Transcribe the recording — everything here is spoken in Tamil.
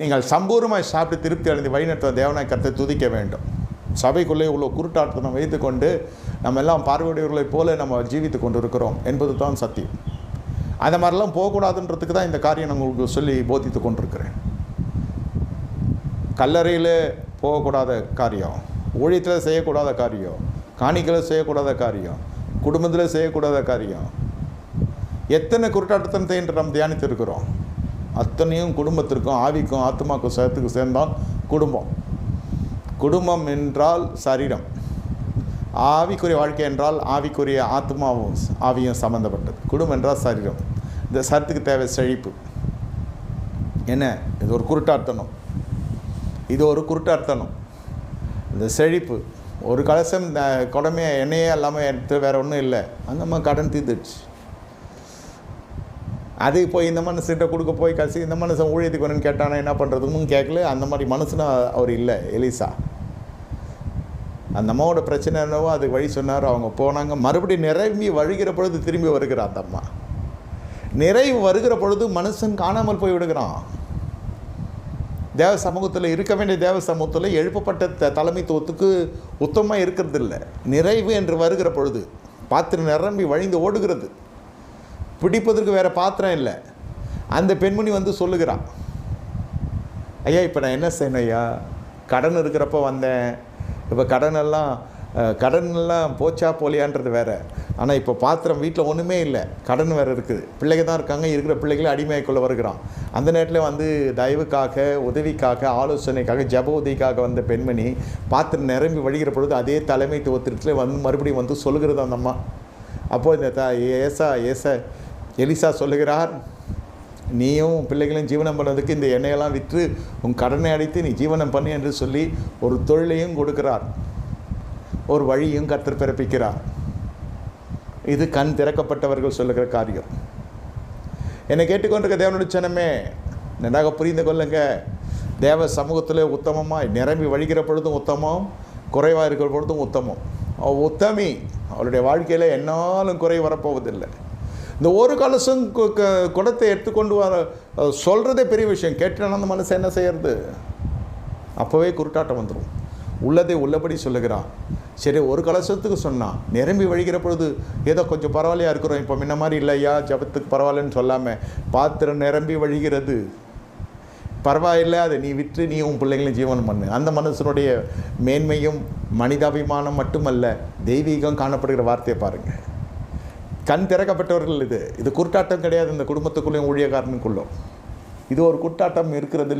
நீங்கள் சம்பூர்ணமாய் சாப்பிட்டு திருப்தி அடைந்து வழிநடத்த தேவனாய் கருத்தை துதிக்க வேண்டும். சபைக்குள்ளே இவ்வளோ குருட்டாட்டத்தை வைத்துக்கொண்டு நம்ம எல்லாம் பார்வையுடையவர்களைப் போல நம்ம ஜீவித்து கொண்டு இருக்கிறோம் என்பது தான் சத்தியம். அந்த மாதிரிலாம் போகக்கூடாதுன்றதுக்கு தான் இந்த காரியம் நான் உங்களுக்கு சொல்லி போதித்து கொண்டிருக்கிறேன். கல்லறையில் போகக்கூடாத காரியம் ஊழியத்தில் செய்யக்கூடாத காரியம் காணிக்கையில் செய்யக்கூடாத காரியம் குடும்பத்தில் செய்யக்கூடாத காரியம். எத்தனை குருட்டாட்டத்தனத்தை என்று நாம் தியானித்து இருக்கிறோம் அத்தனையும் குடும்பத்திற்கும் ஆவிக்கும் ஆத்மாக்கும் சேர்த்துக்கு சேர்ந்தால் குடும்பம். குடும்பம் என்றால் சரீரம். ஆவிக்குரிய வாழ்க்கை என்றால் ஆவிக்குரிய ஆத்மாவும் ஆவியும் சம்மந்தப்பட்டது குடும்பம் என்றால் சரீரம். இந்த சரத்துக்கு தேவை செழிப்பு. என்ன? இது ஒரு குருட்டார்த்தனம். இது ஒரு குருட்டார்த்தனம். இந்த செழிப்பு. ஒரு கலசம் இந்த குடமையை எண்ணெயே இல்லாமல் எடுத்து வேறு ஒன்றும் இல்லை. அந்த மாதிரி கடன் தீர்ந்துடுச்சு. அது போய் இந்த மனுஷன்கிட்ட கொடுக்க போய் கசி இந்த மனுஷன் ஊழியத்துக்கு வேணும்னு கேட்டானா என்ன பண்ணுறதுன்னு கேட்கல அந்த மாதிரி மனுஷனும் அவர் இல்லை எலிசா. அந்த அம்மாவோட பிரச்சனை என்னவோ அதுக்கு வழி சொன்னார். அவங்க போனாங்க. மறுபடியும் நிரம்பி வழிகிற பொழுது திரும்பி வருகிற அந்த அம்மா. நிறைவு வருகிற பொழுது மனுஷன் காணாமல் போய் விடுகிறான். தேவ சமூகத்தில் இருக்க வேண்டிய தேவ சமூகத்தில் எழுப்பப்பட்ட த தலைமைத்துவத்துக்கு உத்தமமாக இருக்கிறது இல்லை நிறைவு என்று வருகிற பொழுது பாத்திரம் நிரம்பி வழிந்து ஓடுகிறது. பிடிப்பதற்கு வேறு பாத்திரம் இல்லை. அந்த பெண்மணி வந்து சொல்லுகிறான். ஐயா இப்போ நான் என்ன செய்யணும் ஐயா? கடன் இருக்கிறப்ப வந்தேன். இப்போ கடன் எல்லாம் கடன் எல்லாம் போச்சா போலியான்றது வேறு. ஆனால் இப்போ பாத்திரம் வீட்டில் ஒன்றுமே இல்லை. கடன் வேறு இருக்குது. பிள்ளைங்க தான் இருக்காங்க. இருக்கிற பிள்ளைகளை அடிமைக்குள்ளே வருகிறான். அந்த நேரத்தில் வந்து தயவுக்காக உதவிக்காக ஆலோசனைக்காக ஜப உதவிக்காக வந்த பெண்மணி பாத்திரம் நிரம்பி வழிகிற பொழுது அதே தலைமைத்துவத்திற்கு வந்து மறுபடியும் வந்து சொல்லுகிறது அந்த அம்மா. அப்போது இந்த த ஏசா ஏசா எலிசா சொல்லுகிறார் நீயும் உன் பிள்ளைகளையும் ஜீவனம் பண்ணதுக்கு இந்த எண்ணெயெல்லாம் விற்று உன் கடனை அடைத்து நீ ஜீவனம் பண்ணு என்று சொல்லி ஒரு தொழிலையும் கொடுக்கிறார். ஒரு வழியும் கத்தர் பிறப்பிக்கிறார். இது கண் திறக்கப்பட்டவர்கள் சொல்லுகிற காரியம். என்னை கேட்டுக்கொண்டிருக்க தேவனுடைய சனமே நன்றாக புரிந்து கொள்ளுங்க. தேவ சமூகத்தில் உத்தமமாய் நிரம்பி வழிகிற பொழுதும் உத்தமம் குறைவாக இருக்கிற பொழுதும் உத்தமம். உத்தமி அவளுடைய வாழ்க்கையில் என்னாலும் குறை வரப்போவதில்லை. இந்த ஒரு கலசம் கு- க- குடத்தை எடுத்துக்கொண்டு வர சொல்கிறதே பெரிய விஷயம். கேட்டான அந்த மனசு என்ன செய்யறது? அப்போவே குருட்டாட்டம் வந்துடும் உள்ளதை உள்ளபடி சொல்லுகிறான். சரி ஒரு கலசத்துக்கு சொன்னான் நிரம்பி வழிகிற பொழுது ஏதோ கொஞ்சம் பரவாயில்லையா இருக்கிறோம். இப்போ முன்ன மாதிரி இல்லையா ஜபத்துக்கு பரவாயில்லன்னு சொல்லாமல் பாத்திரம் நிரம்பி வழிகிறது. பரவாயில்லை அதை நீ விற்று நீ உன் பிள்ளைங்களையும் ஜீவனம் பண்ணு. அந்த மனுஷனுடைய மேன்மையும் மனிதாபிமானம் மட்டுமல்ல தெய்வீகம் காணப்படுகிற வார்த்தையை பாருங்கள் கண் திறக்கப்பட்டவர்கள் இது. இது குற்றாட்டம் கிடையாது. இந்த குடும்பத்துக்குள்ளேயும் ஊழியக்காரனுக்குள்ளும். இது ஒரு குற்றாட்டம் இருக்கிறது